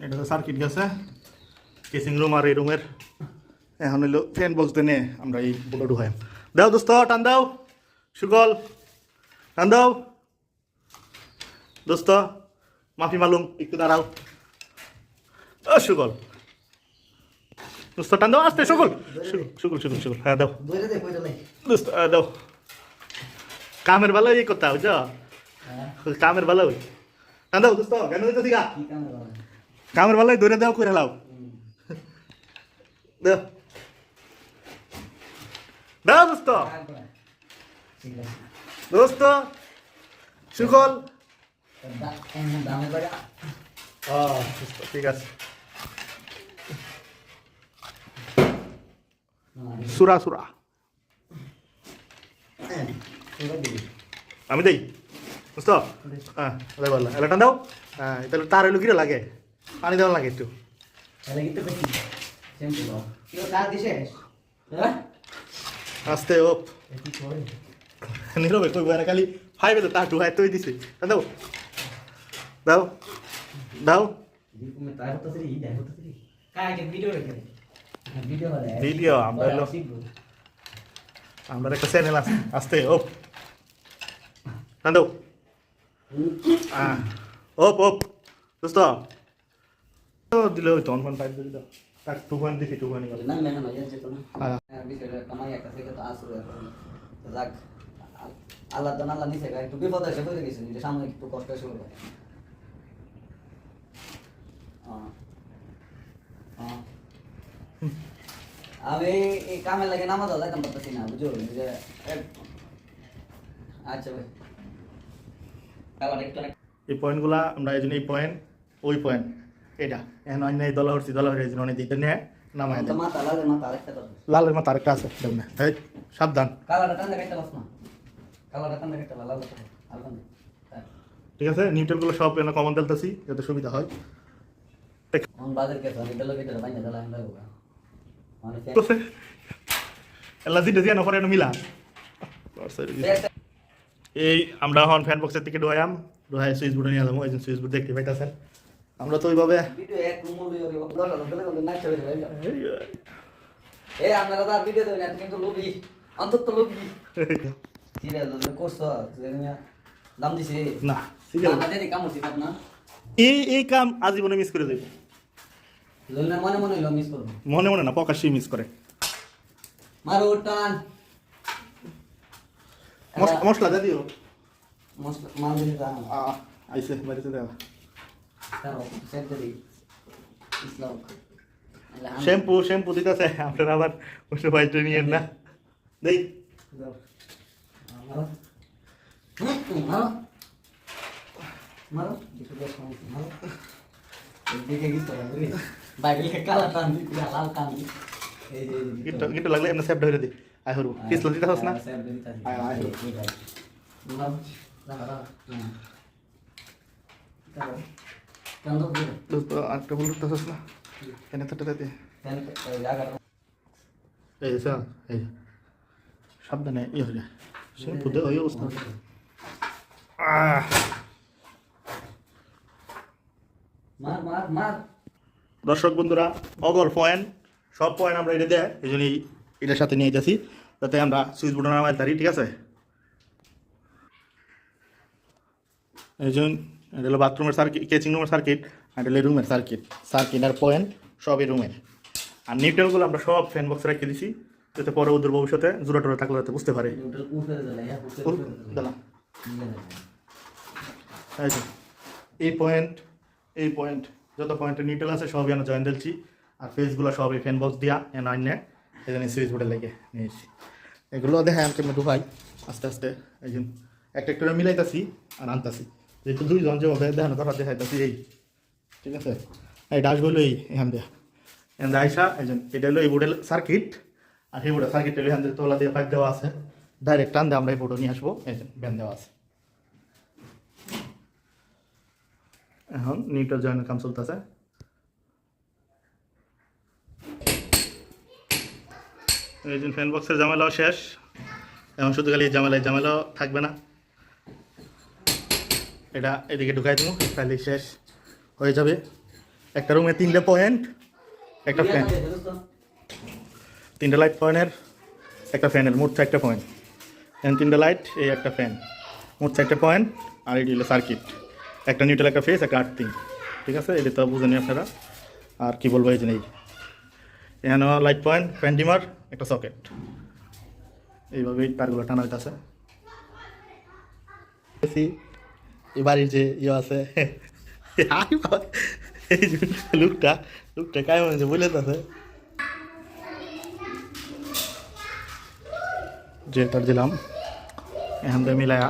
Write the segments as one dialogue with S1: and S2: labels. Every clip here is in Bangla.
S1: এটা তো সার্কিট গেছে। কেসিং রুম আর এই রুমের এখন হইল ফ্যান বক্স দিয়ে আমরা এই বোর্ডে ঢুকাই দাও দোস্ত টান দাও সুগল টান দাও। দোস্ত মাফি মালুম একটু দাঁড়াও। ও সুগল দোস্ত টান দাও আসতে সুগল সুগল সুগল সুগল হ্যাঁ দাও। দোস্ত আহ, দাও। কামের ভালো এই করতে বুঝছ?
S2: হ্যাঁ।
S1: কামের ভালো টান দাও দোস্ত কেন দিতে কামের ভালো ধরে দাও করে লাও। দাও দোস্ত। দোস্ত সুকল ঠিক আছে। সুরা সুরা। আমি দেই। দোস্ত হ্যাঁ বললা টান দাও। হ্যাঁ তাহলে তার এলো কিরে লাগে? পানি দেওয়া লাগে একটু।
S2: তো না হ্যাঁ?
S1: আস্তে ওপ। নীরবে কই বয়ারা খালি ফাইভে তো তার ঢুকায় তুই দিছে। দাও। দাও। দাও।
S2: ভিডিও রেখে ভিডিও হলে।
S1: ভিডিও আমরা আমরা একটা চ্যানেল আছে। আস্তে ওপ। টান দাও। ওপ ওপ। দোস্ত তো দিলে ওই টন ফন পাইপ দিলে দাও তাক টু পয়েন্ট দিছি টু পয়েন্ট
S2: না মেহনত হয়ে যেত না। কামাই একটা থেকে তো আসরে তো যাক। আল্লাহ তো আল্লাহ নিছে একটু বিপদ এসে পড়ে গেছে নিজে সামনে একটু কষ্ট এসে। হ্যাঁ। আমি এই কামে লাগে নামাজ যাইতাম পারতেছি না বুঝো? যে আচ্ছা ভাই।
S1: এই পয়েন্টগুলা আমরা এই জন্য এই পয়েন্ট ওই পয়েন্ট এটা এখন অন্য দল হরছি দল হরে অনেক এটা নিয়ে নামায়
S2: লালের মাথা আরেকটা
S1: আছে সাবধান। ঠিক আছে সব কমন দেলতেছি যাতে সুবিধা হয়। এই আমরা এখন ফ্যান বক্সের থেকে ডোয়াম ডোহায় সুইচ বোর্ডে নিয়ে যাব ওই সুইচ বোর্ড দেখতে পাইতেছেন। আমরা তো ওইভাবে এই কাম আজীবনে মিস করে দেবে।
S2: মনে মনে
S1: না প্রকাশ্যেই মিস করে।
S2: মারো টান।
S1: মশ- মশলা দিও।
S2: মশলা মাল দিলে তা
S1: আহ, আইসে বাড়িতে দেওয়া
S2: তারও সেট দিই ইসলাম
S1: শ্যাম্পু শ্যাম্পু দিতেছে আপনারা আবার বসে বাইরে নিয়ে না। দেই। লাগলে এমনি সেপ ধরে দি আই হরু পিছলা দিতে হস না? আয়, আয়। দোস্ত আরেকটা বলতে হস না এনে তো টাকা দে এই যে এই সাবধানে ইয়ে হয়ে যায় ওই অবস্থা। আহ।
S2: মার মার মার।
S1: দর্শক বন্ধুরা অগর পয়েন্ট। সব পয়েন্ট আমরা এটা দেয় এই জন্যই এটার সাথে নিয়ে যাচ্ছি। যাতে আমরা সুইচ বোর্ডে নামাই তারি ঠিক আছে? এই জন্য এটা হলো বাথরুমের সার্কিট কেচিং রুমের সার্কিট আর এটা হলো রুমের সার্কিট সার্কিট আর পয়েন্ট সবই রুমের আর নিউট্রালগুলো আমরা সব ফ্যান বক্সে রেখে দিছি যাতে পরে ওদের ভবিষ্যতে জোড়া টোরা থাকলে যাতে বুঝতে পারে।
S2: হ্যাঁ।
S1: এই পয়েন্ট এই পয়েন্ট যত পয়েন্টে নিউট্রাল আছে সবই আমরা জয়েন দিচ্ছি আর ফেসগুলো সব এই ফ্যান বক্স দিয়া এন আইনে এই জন্য সুইচ বোর্ডে লেগে নিয়েছি এগুলো দেখে আমি কেমন ঢুকাই আস্তে আস্তে একজন একটা একটা করে মিলাইতাছি আর আনতাছি। যেহেতু দুইজন যেভাবে দেখানো কথা দেখাইতাছি এই। ঠিক আছে? এই ডাসগুলো এই, এখান দিয়ে। এখান দিয়ে আইসা, এই এটা হলো এই বোর্ডের সার্কিট আর সেই বোর্ডের সার্কিট এখান দিয়ে তোলা দিয়ে পাইপ দেওয়া আছে। ডাইরেক্ট টান দিয়ে আমরা এই বোর্ডে নিয়ে আসব। এই যে ব্যান দেওয়া আছে। এখন নিউট্রাল জয়েন্টের কাম চলতেছে। এই যে ফ্যান বক্সের ঝামেলাও শেষ। এখন শুধু খালি জামেলায় ঝামেলাও থাকবে না। এটা এদিকে ঢুকাই দেবো তাহলে শেষ হয়ে যাবে। একটা রুমে তিনটে পয়েন্ট একটা ফ্যান তিনটে লাইট পয়েন্টের একটা ফ্যানের মোট চারটা পয়েন্ট ফ্যান তিনটে লাইট এই একটা ফ্যান মোট চারটে পয়েন্ট আর এটি হলো সার্কিট একটা নিউট্রাল একটা ফেস একটা আর্থিং ঠিক আছে? এটা তো বুঝেনি আপনারা। আর কি বলব এই যে নেই এখানে লাইট পয়েন্ট ফ্যান ডিমার একটা সকেট এইভাবে এই তারগুলো টানা হইতেছে এই বাড়ির যে ইয়ে আছে এই যে লুকটা লুকটা কেমন হয়েছে বুঝলে তো যে তার দিলাম এখান থেকে মিলায়া।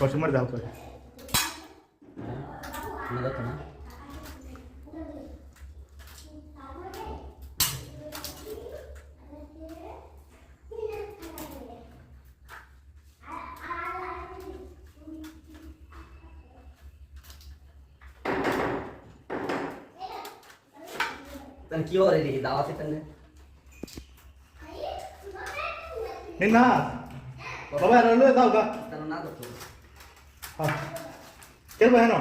S1: কষ্ট মারি দাও করে।
S2: কি হবে দেখি দাওয়াতে তেনে
S1: এই না। সবাই আর লয়ে দাও গা।
S2: তেন না করতো
S1: হ্যাঁ। কেরবে হেন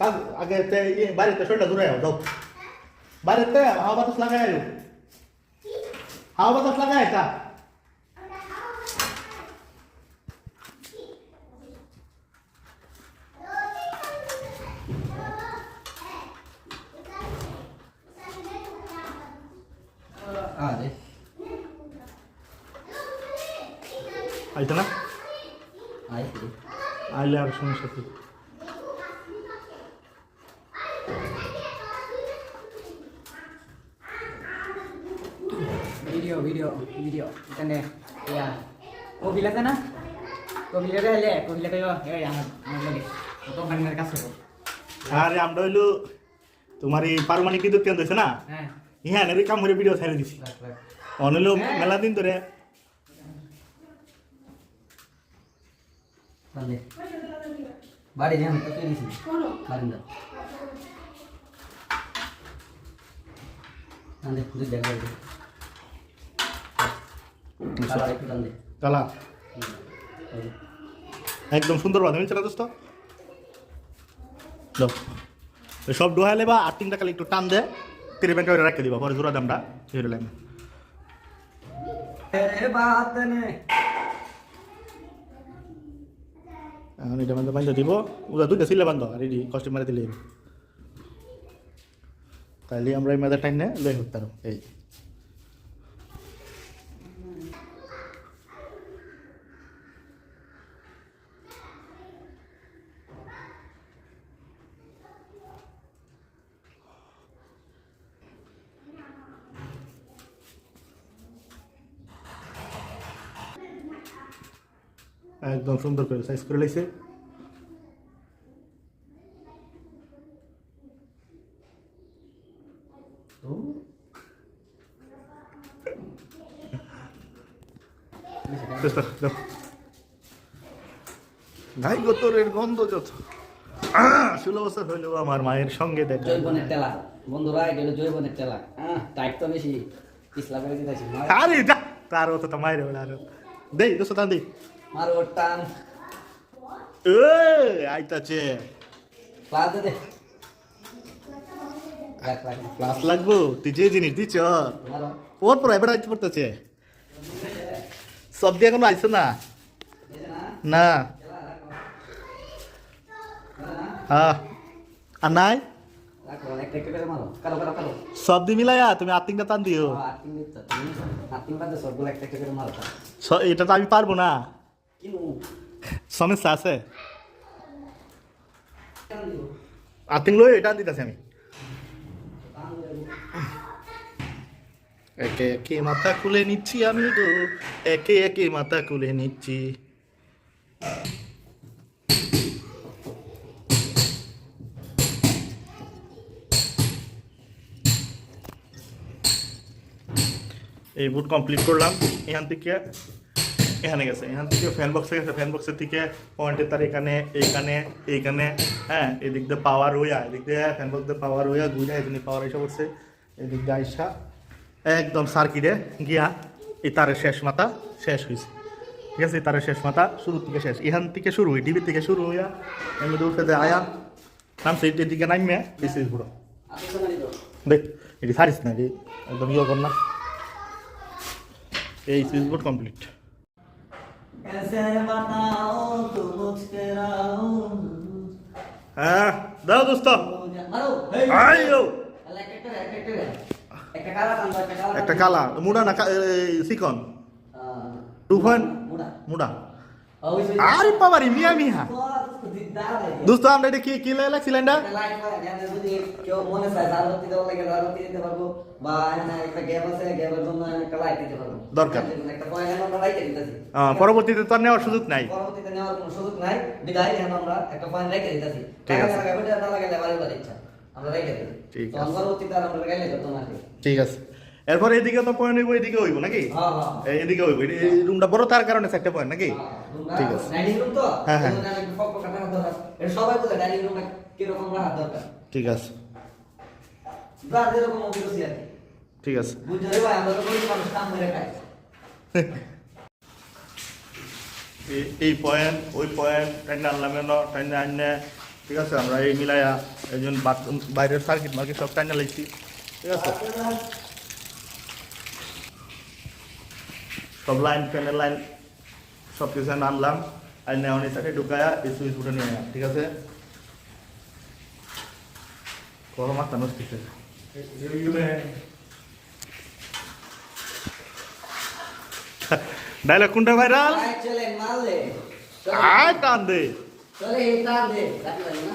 S1: কাজ আগে তে বাড়িতে শরীরটা দূরে যাও। দাও বাড়িতে হাওয়া বাতাস লাগাই আয়ো হাওয়া বাতাস লাগাই তা
S2: আরে
S1: আইতো না?
S2: আই
S1: আইলে আর সমস্যা কি?
S3: Video video video. এখানে ইয়া। কবিল আছে না? কবিলে এলে কবিলে কইব এই আমার আমার লাগে। দোকানের কাছে
S1: আরে আমরা হইল তোমার এই পারমাণিক বিদ্যুৎ কেন্দ্র হয়েছে না?
S3: হ্যাঁ।
S1: ইহা কাম করে ভিডিও ছেড়ে দিছি।
S3: রাখ
S1: অনলো মেলা দিন ধরে
S2: বাড়ি দেখ বাড়ি কালা একটু
S1: একদম সুন্দর বাদ আমি চালা দোস্ত সব ডোহাইলে বা আর তিনটা খালি একটু টান দে। তিরে ব্যাংকে রাখতে দিবা পরে জোড়া দামটা হিরো লাইন এটা দিব। ওরা দুইটা সিলে বান্ধ আর মারে দিলে। তাইলে আমরা এই মেয়েদের টাইম নিয়ে লই হতে এই। একদম সুন্দর করে সাইজ করে লাইছে। গোতরের গন্ধ যত। ষোলো বছর হইলেও আমার মায়ের সঙ্গে দেখা।
S2: জৈবনের তেলা। বন্ধুরা এটা হলো জৈবনের তেলা। টাইট তো বেশি।
S1: আরে যা তার অত তো মায়ের হইলে আরও। দেই দোস্ত দেই।
S2: মার টান।
S1: আইতাছে।
S2: ক্লাস দে। দে
S1: ক্লাস লাগবো তুই যে জিনিস দিছ। ওর পর এবার আইতে পড়তেছে। সব দিয়ে কোনো আইসো না? না। হ্যাঁ আর নাই? সব দিয়ে মিলাইয়া তুমি আর্থিংটা টান দিও। এটা তো আমি পারব না। সমস্যা আছে? আর্থিং লই এটা দিতেছি আমি। একে একে মাথা খুলে নিচ্ছি আমি গো, একে একে মাথা খুলে নিচ্ছি। এই বুট কমপ্লিট করলাম, এখান থেকে। এখানে গেছে, এখান থেকে ফ্যান বক্সে গেছে ফ্যান বক্সের থেকে পয়েন্টের তার এখানে এইখানে এইখানে হ্যাঁ এদিক দিয়ে পাওয়ার হইয়া, এদিক দিয়ে ফ্যান বক্স দিয়ে পাওয়ার হইয়া ঘুরে এখানে পাওয়ার এসে পড়ছে। এদিক দিয়ে আইসা একদম সার্কিটে গিয়া এই তারের শেষ মাথা শেষ হয়েছে ঠিক আছে তার শেষ মাথা শুরু থেকে শেষ। এখান থেকে শুরু হই ডিবি থেকে শুরু হইয়া এমনি উঠে দেয় আয়া নামছে এটির দিকে বোর্ড
S2: আপনি শোনানি
S1: দেখ, এটি সারিস না এটি একদম ইয়ে কর না। এই সুইচ বোর্ড কমপ্লিট
S2: कैसे बताओ तू मुझके राहो
S1: হ্যাঁ দাও দোস্ত
S2: মারো হেই
S1: আইও
S2: একটা একটা একটা কালা কান্দ একটা কালা
S1: একটা কালা মুডা না কা- এই সিকন টু পয়েন্ট
S2: মুড়া
S1: মুডা
S2: ওই সে
S1: আরে বাবারি মিয়া মিয়া
S2: তো দিদার লাগে
S1: দোস্ত আমরা এটা কি কি লাগলা সিলিন্ডার
S2: লাইট করে জানেন যদি কেউ মনে চায় জারবতি দেওয়া লাগে জারবতি দিতে পারবো বা এখানে একটা গ্যাপ আছে গ্যাপের জন্য একটা লাইট দিতে পারবো
S1: দরকার।
S2: দিতেছি।
S1: পরবর্তীতে তো নেওয়ার সুযোগ নাই।
S2: পরবর্তীতে নেওয়ার কোনো সুযোগ নাই। বিদায় এখন আমরা একটা পয়েন্ট রেখে দিতেছি।
S1: ঠিক আছে।
S2: না লাগালে বাড়ি বাড়ি ইচ্ছা। আমরা রেখে দিই
S1: ঠিক আছে।
S2: পরবর্তীতে আমরা গেলে যত না
S1: ঠিক আছে। এরপর এদিকে তো পয়েন্ট হইব এদিকে হইব নাকি?
S2: হ্যাঁ হ্যাঁ।
S1: এদিকে হইব। রুমটা বড় তার কারণে একটা পয়েন্ট নাকি? ঠিক আছে।
S2: ডাইনিং রুম তো?
S1: হ্যাঁ, হ্যাঁ।
S2: সবাই বলে ডাইনিং রুমটা কীরকম রাখা দরকার?
S1: ঠিক আছে। ঠিক আছে।
S2: ভাই আমরা তো মানুষ কাম করে খাই।
S1: এই- পয়েন্ট ওই পয়েন্ট টাইনে আনলাম এন টাইনে আনলে ঠিক আছে আমরা এই মিলাইয়া এই জন্য বাথরুম বাইরের সার্কিট মার্কিট সব টাইনে লাগছি ঠিক আছে সব লাইন ফ্যানের লাইন সব কিছু আনলাম আর নেওয়ানি সাথে ঢুকায়া এই সুইচ বোর্ডে নিয়ে আয়া, ঠিক আছে গরম নষ্ট হচ্ছে। ডায়লগ কোনটা ভাইরাল
S2: ভাই চলে মাল দে
S1: আয় টান দে
S2: চলে এই তার দে রাখি লাগি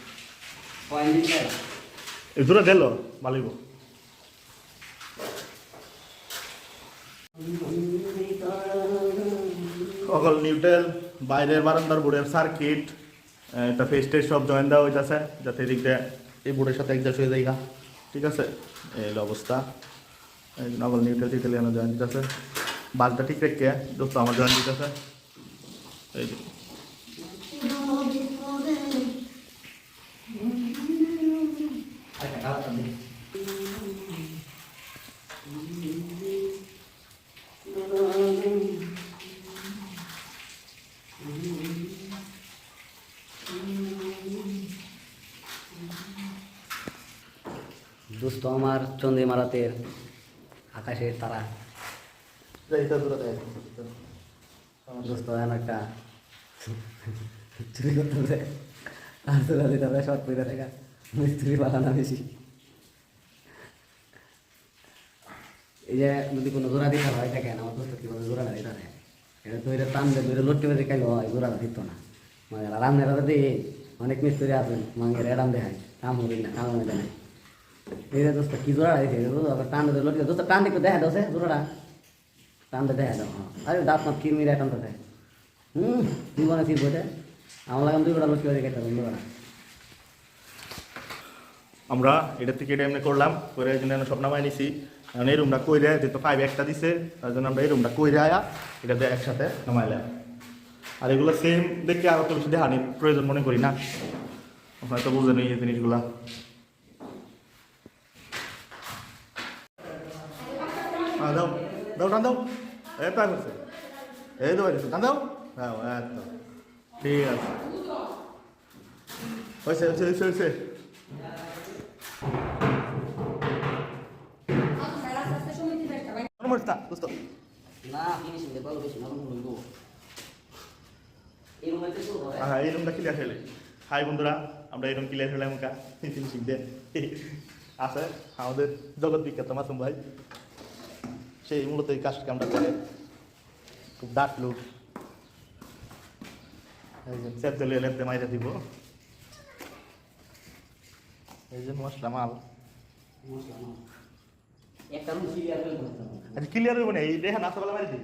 S1: দূরে দিল ভালিব সকল নিউটেল, বাইরের বারান্দার বোর্ডের সার্কিট এটা ফেস টেস্ট সব জয়েন দেওয়া হইতেছে, যাতে এদিক এই বোর্ডের সাথে একজাস্ট হয়ে যায় ঠিক আছে? এই অবস্থা। নকল নিউটেল টিটেল জয়েন দিতেছে। বাসটা ঠিক রেখে দোস্ত আমার জয়েন দিতেছে। এই যে।
S2: আচ্ছা কালা দে দোস্ত চন্দ্রী মারাতের আকাশের তারা। দোস্ত একটা চুরি করতে হবে। আর তোরা দিতে হবে শর্ট করে দেখা মিস্ত্রি বানানো বেশি। এই যে যদি কোনো জোড়া দিতে হয় দেখেন আমার দোস্ত কীভাবে জোড়াটা দিতে হয়। এটা তো এটা টান দিয়ে ধরে লটকে বেঁধে খাইলে হয় জোড়াটা দিত না। মানে রান্নার দিয়ে অনেক মিস্ত্রি আছেন মাঙ্গের এরাম দেখায়। কাম হবে না কাম হবে না। এই দোস্ত, কি জোড়া? দিয়েছে টান লটকে দোস্ত, টান একটু দেখা দোষে জোড়াটা। টানতে দেখা দাও হ্যাঁ। আরে, দাঁত না কিরমিরা টানতে দেয়? হুম জীবনে ঠিক বইতে আমার লাগাম দুই গোটা লক্ষ্য হয়ে গেছে বন্ধু
S1: আমরা এটা থেকে এটা এমনি করলাম, করে এই জন্য সব নামাই নিছি। এখন এই রুমটা কই কইরে যেহেতু ফাইভ একটা দিছে, তার জন্য আমরা এই রুমটা কইরে আয়া, এটাতে একসাথে নামাইলাম আর এগুলো সেম দেখে আর তো বেশি দেখানির প্রয়োজন মনে করি না। আপনারা তো বুঝে বুঝেন এই জিনিসগুলা। হ্যাঁ দাও দাও টান দাও এই তো এই তো টান দাও হ্যাঁ এত ঠিক আছে হয়েছে হয়েছে হয়েছে হয়েছে নরমাল তা দোস্ত
S2: না ফিনিশিং দে ভালো বেশি নরম হইব এই শুরু করে
S1: হ্যাঁ এই রুমটা ক্লিয়ার হাই বন্ধুরা আমরা এরকম ক্লিয়ার হলাম কা ফিনিশিং দেন আছে আমাদের জগৎ বিখ্যাত মাসুম ভাই সেই মূলত এই কাজ কামটা করে। খুব ডাক লোক সেপ দিলে লেপতে মাইরে দিব। এই জন্য মশলা মাল। আচ্ছা ক্লিয়ার হইব না এই দেখা নাস্তা বেলা মারি দিই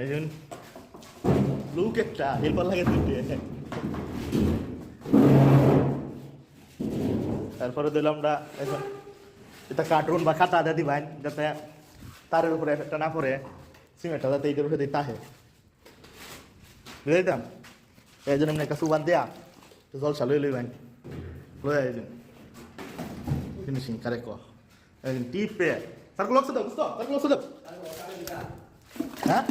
S1: এই জন্য লুক একটা হেল্পার লাগে তারপরে দিলাম আমরা এখন এটা কার্টুন বা খাতা দিয়ে দিবেন যাতে তারের উপরে একটা না পড়ে সিমেন্টটা যাতে এইটার উপরে দিয়ে তাহে। বুঝে দিতাম? এই জন্য একটা সুবান দেয়া তো জল চালু লইবেন। লই জন্য ফিনিশিং কারেক্ট এই জন্য টিপে। সার্কুল লক্ষ দাও বুঝতো সার্কুল লক্ষ দাও। হ্যাঁ?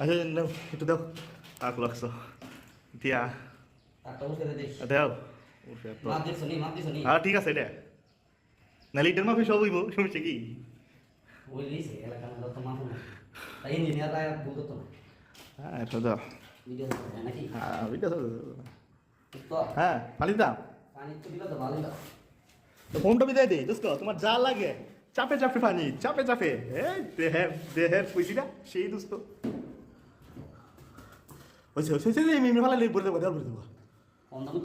S1: আচ্ছা একটু দাও। সার্কুল লক্ষ দিয়া।
S2: দে
S1: দাও। হ্যাঁ ঠিক আছে এটা না লিটার মাফি সব হইব সমস্যা কি?
S2: ওই এলাকা না তো মাপ তাই ইঞ্জিনিয়ার রায় বলতো তো
S1: হ্যাঁ এটা দাও
S2: ভিডিও নাকি?
S1: হ্যাঁ ওইটা
S2: তো
S1: হ্যাঁ পানি দাও।
S2: পানি তো দিলে তো ভালোই লাগে
S1: তো ফোনটা বিদায় দে দোস্ত তোমার যা লাগে। চাপে চাপে পানি চাপে চাপে। এই দেহের দেহের পয়সিটা সেই দোস্ত। হয়েছে হয়েছে হয়েছে ভালো লেগে বলে দেবো দেবো।
S2: তো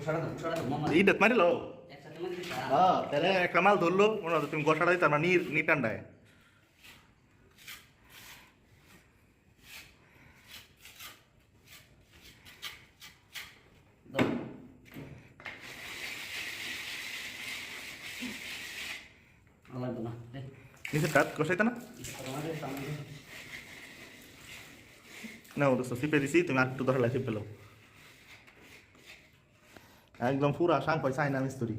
S2: না
S1: মারিলো হ্যাঁ তাহলে একটা মাল ধরলো মনে তুমি গসাটা দিতে আমরা নির নিটান্ডায়
S2: না
S1: নিচে কষাইতে না? না দোস্ত সিপে দিছি তুমি আর একটু ধরলে সিপে লো একদম পুরা সাং পয়সা আইনা মিস্তুরি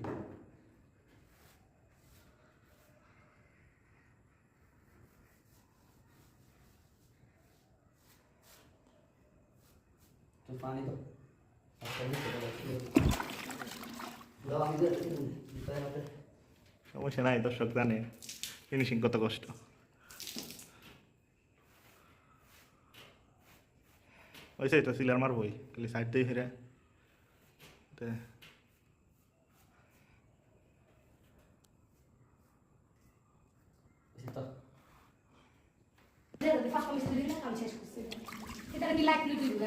S1: সমস্যা নাই দর্শক জানে ফিনিশিং কত কষ্ট। ওইসে তো সিলার মারবই খালি সাইড দিয়ে ফিরে
S4: YouTube.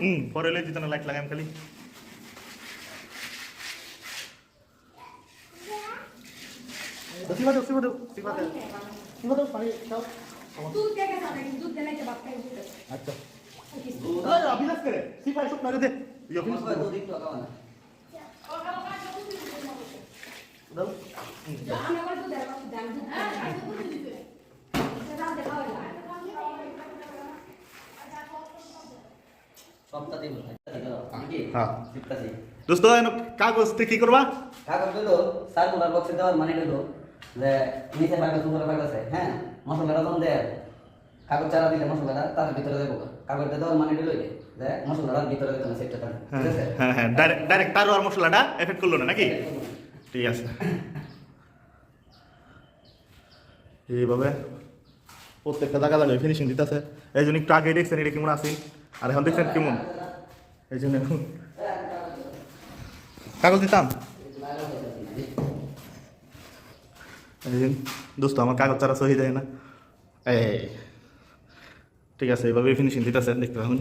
S1: হুম পরে লে দিতে না লাইট লাগাম খালি সিবা দেও সিবা দেও সিবা দেও সিবা দেও পানি. আচ্ছা অভিলাষ করে সিবা এসব না রে দে ইয়ে
S2: আমার
S1: দোস্ত এনো কাগজ তে কি করবা?
S2: কাগজ দিলো সার্কুলার বক্সে দেওয়ার মানে দিলো যে নিচে কাগজ উপরে কাগজ আছে হ্যাঁ? মশলাটা যখন দেয় কাগজ চারা দিলে মশলাটা তার ভিতরে দেবো। কাগজটা দেওয়ার মানে দিলো যে মশলাটার ভিতরে দিতে না সেটা ঠিক
S1: হ্যাঁ
S2: আছে?
S1: হ্যাঁ হ্যাঁ ডাইরেক্ট ডাইরেক্ট তার আর মশলাটা এফেক্ট করল না নাকি? ঠিক আছে। এইভাবে প্রত্যেকটা জায়গা জায়গায় ফিনিশিং দিতেছে। এই জন্য একটু আগে দেখছেন এটা কেমন আছে? আর এখন দেখছেন কেমন? এই জন্য এখন কাগজ দিতাম। দোস্ত, আমার কাগজ ছাড়া সহি যায় না। এই, ঠিক আছে এইভাবে ফিনিশিং দিতেছে, দেখতে পাবেন।